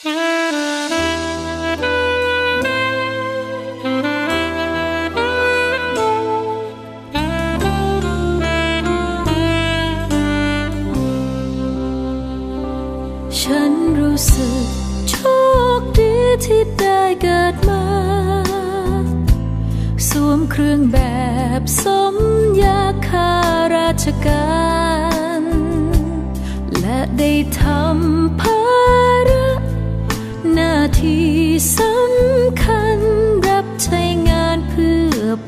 ฉันรู้สึกโชคดีที่ได้เกิดมา สวมเครื่องแบบสมยาคาราชการ และได้ทำ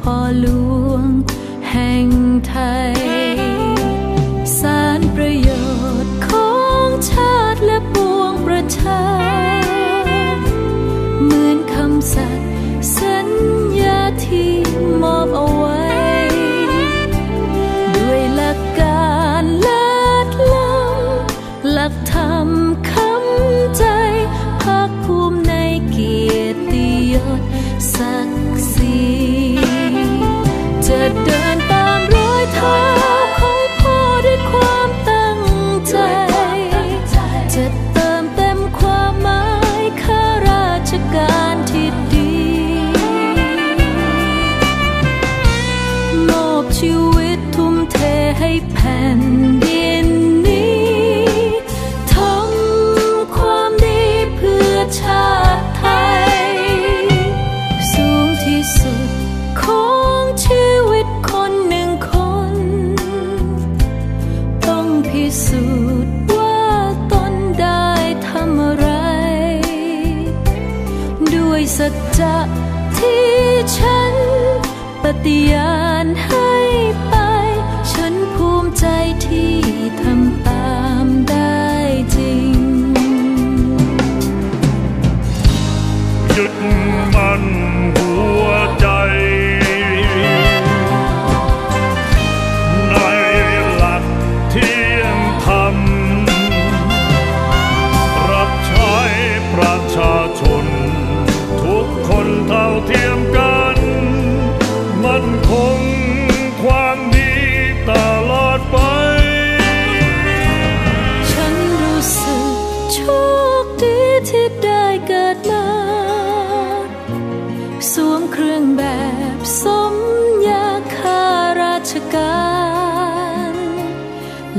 พ่อหลวงแห่งไทย ป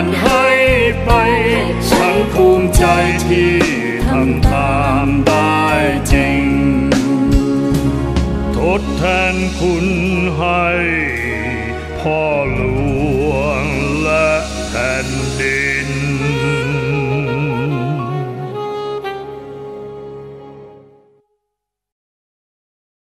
านให้ไป ฉันภูมิใจที่ทำตามได้จริง ทดแทนคุณให้พ่อหลว